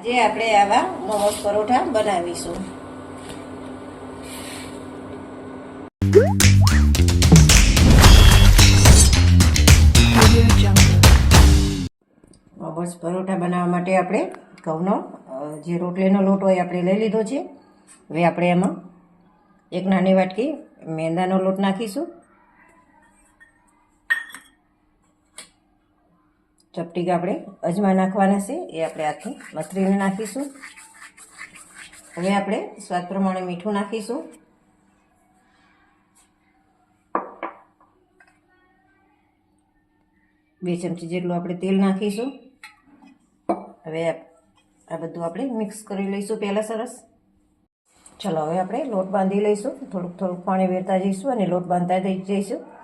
આજે આપણે આવા મોમોસ પરોઠા બનાવીશું. મોમોસ પરોઠા બનાવવા માટે આપણે ઘઉંનો જે રોટલીનો લોટ હોય આપણે લઈ લીધો છે. હવે આપણે એમાં એક નાની વાટકી મેંદાનો લોટ નાખીશું. ચપટીક આપણે અજમા નાખવાના છે, એ આપણે આથી મસરીને નાખીશું. હવે આપણે સ્વાદ પ્રમાણે મીઠું નાખીશું. બે ચમચી જેટલું આપણે તેલ નાખીશું. હવે આ બધું આપણે મિક્સ કરી લઈશું પહેલાં સરસ. ચલો, હવે આપણે લોટ બાંધી લઈશું. થોડુંક થોડુંક પાણી વેરતા જઈશું અને લોટ બાંધતા જઈશું.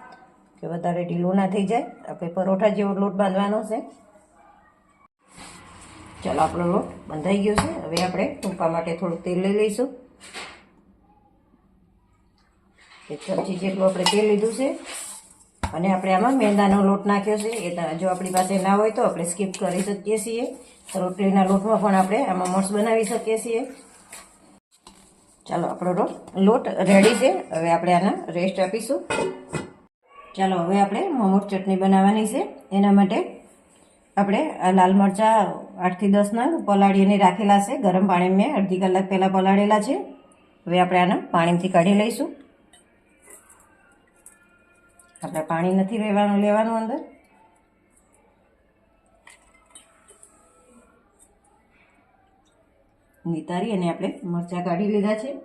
કે વધારે ઢીલું ના થઈ જાય. આપણે પરોઠા જેવો લોટ બાંધવાનો છે. ચાલો, આપણો લોટ બંધાઈ ગયો છે. હવે આપણે ટૂંપા માટે થોડુંક તેલ લઈ લઈશું. એક ચમચી જેટલું આપણે તેલ લીધું છે. અને આપણે આમાં મેંદાનો લોટ નાખ્યો છે. એ જો આપણી પાસે ના હોય તો આપણે સ્કીપ કરી શકીએ છીએ. રોટલીના લોટમાં પણ આપણે આમાં મસ્ત બનાવી શકીએ છીએ. ચાલો, આપણો લોટ રેડી છે. હવે આપણે આના રેસ્ટ આપીશું. ચાલો, હવે આપણે મોમોસ ચટણી બનાવવાની છે. એના માટે આપણે આ લાલ મરચાં આઠથી દસ નંગ પલાળીને રાખેલા છે. ગરમ પાણી મેં અડધી કલાક પહેલાં પલાળેલા છે. હવે આપણે આને પાણીથી કાઢી લઈશું. આપણે પાણી નથી રહેવાનું, લેવાનું અંદર. નિતારી અને આપણે મરચાં કાઢી લીધા છે.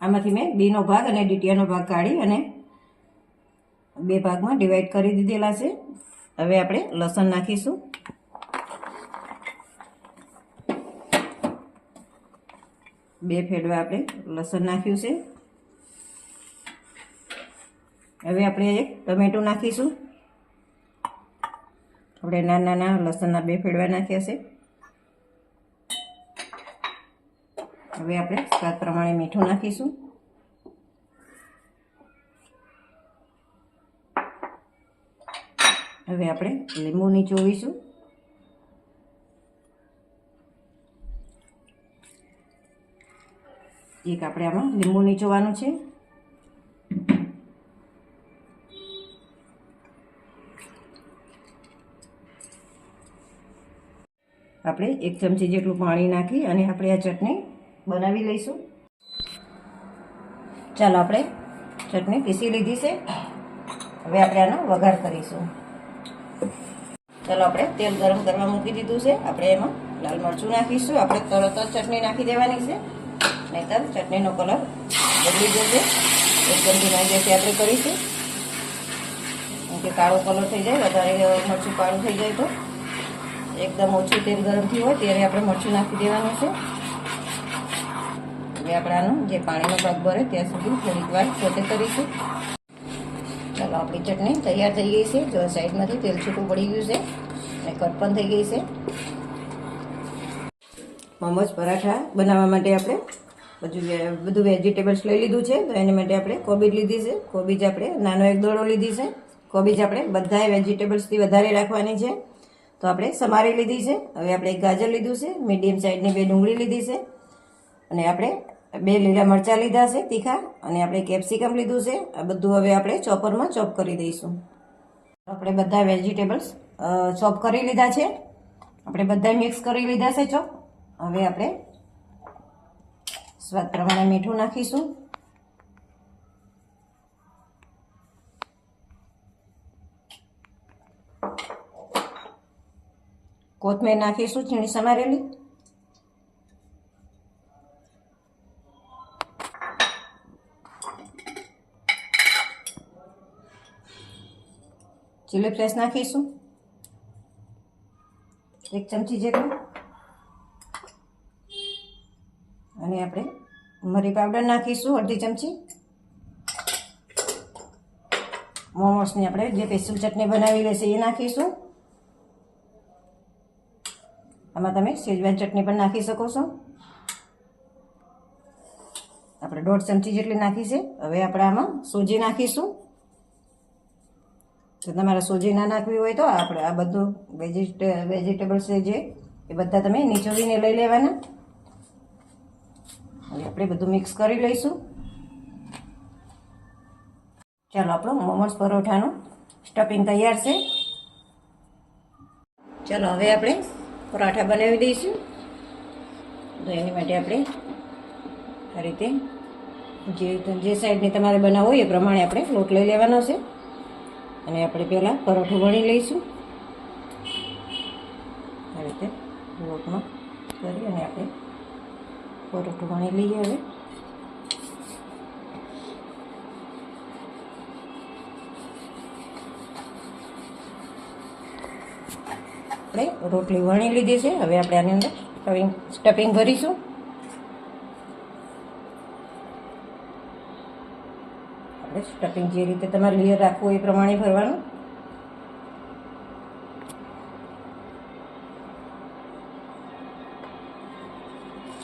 આમાંથી મેં બીનો ભાગ અને ડીટીયાનો ભાગ કાઢી અને બે ભાગમાં ડિવાઈડ કરી દીધેલા છે. હવે આપણે લસણ નાખીશું. બે ફેડવા આપણે લસણ નાખ્યું છે. હવે આપણે એક ટમેટું નાખીશું. આપણે નાના નાના લસણના બે ફેડવા નાખ્યા છે. હવે આપણે સ્વાદ પ્રમાણે મીઠું નાખીશું. હવે આપણે લીંબુ નીચોવીશું એક આપણે આમાં લીંબુ નીચોવાનું છે. આપણે એક ચમચી જેટલું પાણી નાખી અને આપણે આ ચટણી બનાવી લઈશું. ચાલો આપણે ચટણી પીસી લીધી છે. હવે આપણે આનો વઘાર કરીશું. ચાલો આપણે તેલ ગરમ કરવા મૂકી દીધું છે. આપણે એમાં લાલ મરચું નાખીશું. આપણે તરત જ ચટણી નાખી દેવાની છે. નહીતર ચટણીનો કલર બદલી જશે. એકદમ ધીમા ગેસે આપણે કરીશું. કે કાળો કલર થઈ જાય, વધારે મરચું કાળું થઈ જાય તો. એકદમ ઓછું તેલ ગરમ થયું હોય ત્યારે આપણે મરચું નાખી દેવાનું છે. હવે આપણે આનો જે પાણીનો ભાગ ભરે, ત્યાં સુધી થોડીક વાર સોતે કરીશું. ચાલો આપણી ચટણી તૈયાર થઈ ગઈ છે. જો સાઈડમાંથી તેલ છૂટું પડી ગયું છે અને કટ પણ થઈ ગઈ છે. મોમોસ પરાઠા બનાવવા માટે આપણે બધું બધું વેજીટેબલ્સ લઈ લીધું છે. તો એની માટે આપણે કોબીજ લીધી છે. કોબીજ આપણે નાનો એક દોડો લીધી છે. કોબીજ આપણે બધાએ વેજીટેબલ્સથી વધારે રાખવાની છે. તો આપણે સમારી લીધી છે. હવે આપણે એક ગાજર લીધું છે. મીડિયમ સાઇઝની બે ડુંગળી લીધી છે. અને આપણે બે લીલા મરચાં લીધા છે, તીખા, અને આપણે કેપ્સિકમ લીધું છે. આ બધું હવે આપણે ચોપરમાં ચોપ કરી દઈશું. આપણે બધા વેજીટેબલ્સ ચોપ કરી લીધા છે. આપણે બધા મિક્સ કરી લીધા છે ચોપ. હવે આપણે સ્વાદ પ્રમાણે મીઠું નાખીશું. કોથમીર નાખીશું છીણી સમારેલી. ચીલી ફ્લેશ નાખીશું? એક ચમચી જેટલું. અને આપણે મરી પાવડર નાખીશું, અડધી ચમચી. મોમોસની આપણે જે સ્પેશિયલ ચટણી બનાવી લેશે એ નાખીશું. આમાં તમે શેજવાન ચટણી પણ નાખી શકો છો. આપણે દોઢ ચમચી જેટલી નાખી છે. હવે આપણે આમાં સોજી નાખીશું. તો તમારે સોજી ના નાખવી હોય તો આપણે આ બધું વેજીટ વેજીટેબલ્સ જે, એ બધા તમે નીચોવીને લઈ લેવાના. હવે આપણે બધું મિક્સ કરી લઈશું. ચાલો, આપણો મોમોસ પરોઠાનું સ્ટફિંગ તૈયાર છે. ચાલો, હવે આપણે પરાઠા બનાવી દઈશું. તો એની માટે આપણે આ રીતે જે જે સાઈડની તમારે બનાવવો હોય એ પ્રમાણે આપણે લોટ લઈ લેવાનો છે. અને આપણે પહેલાં પરોઠું વણી લઈશું. આ રીતે લોટમાં કરી અને આપણે પરોઠું વણી લઈએ હવે. આપણે રોટલી વણી લીધી છે. હવે આપણે આની અંદર સ્ટફિંગ સ્ટફિંગ ભરીશું. સ્ટફિંગ જે રીતે તમારે લેયર રાખવું એ પ્રમાણે ભરવાનું.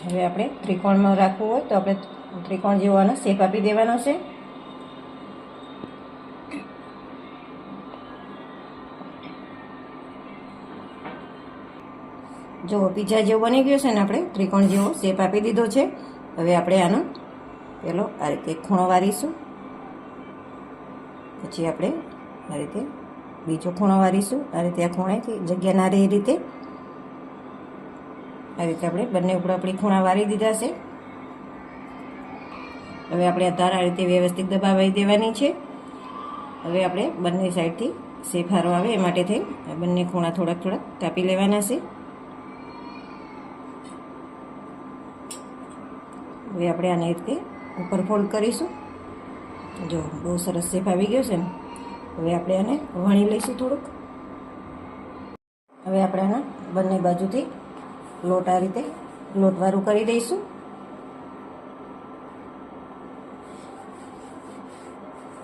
હવે આપણે ત્રિકોણમાં રાખવું હોય તો આપણે ત્રિકોણ જેવો આનો શેપ આપી દેવાનો છે. જો પીઝા જેવો બની ગયો છે ને આપણે ત્રિકોણ જેવો શેપ આપી દીધો છે. હવે આપણે આનો પેલો આ રીતે ખૂણો વારીશું. પછી આપણે આ રીતે બીજો ખૂણો વારીશું. આ રીતે આ ખૂણેથી જગ્યા ના રહે એ રીતે. આ રીતે આપણે બંને ઉપર આપણી ખૂણા વારી દીધા છે. હવે આપણે આ તાર આ રીતે વ્યવસ્થિત દબાવી દેવાની છે. હવે આપણે બંને સાઈડથી હારો આવે એ માટે થઈ આ બંને ખૂણા થોડાક થોડાક કાપી લેવાના છે. હવે આપણે આને રીતે ઉપર ફોલ્ડ કરીશું. જો, બહુ સરસ શેપ આવી ગયો છે ને. હવે આપણે આને વણી લઈશું થોડુંક. હવે આપણે આના બંને બાજુથી લોટ આ રીતે લોટવાળું કરી દઈશું.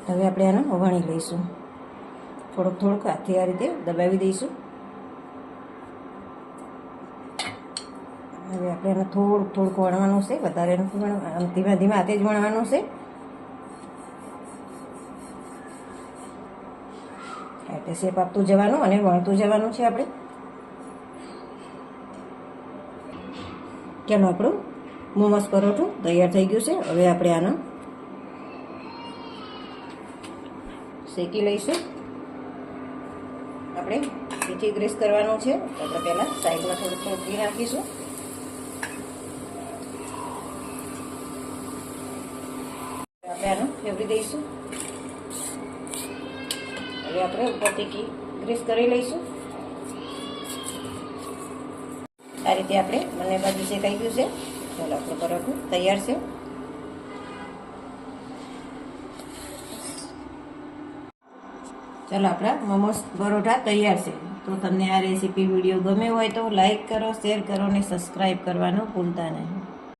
હવે આપણે આને વણી લઈશું. થોડુંક થોડુંક હાથથી આ રીતે દબાવી દઈશું. હવે આપણે એને થોડુંક થોડુંક વણવાનું છે. વધારે ધીમે ધીમે હાથે જ વણવાનું છે. એટલે શેપ આપતું જવાનું અને વણતું જવાનું છે આપણે. કેમ આપણું? મોમસ પરોઠું તૈયાર થઈ ગયું છે. હવે આપણે આનો શેકી લઈશું. આપણે પીઠી ગ્રેસ કરવાનું છે. આપણે પહેલાં સાઈડમાં થોડુંક ઘી નાખીશું. આપણે આનું ફેવરી દઈશું. હવે આપણે ઉપરથી ઘી ગ્રીસ કરી લઈશું. આ રીતે આપણે બંને બાજુ શેકાઈ ગયું છે, ચાલો આપણું પરોઠું તૈયાર છે. ચાલો આપણા મોમોસ પરોઠા તૈયાર છે. તો તમને આ રેસીપી વીડિયો ગમે હોય તો લાઈક કરો, શેર કરો અને સબસ્ક્રાઈબ કરવાનું ભૂલતા નહીં.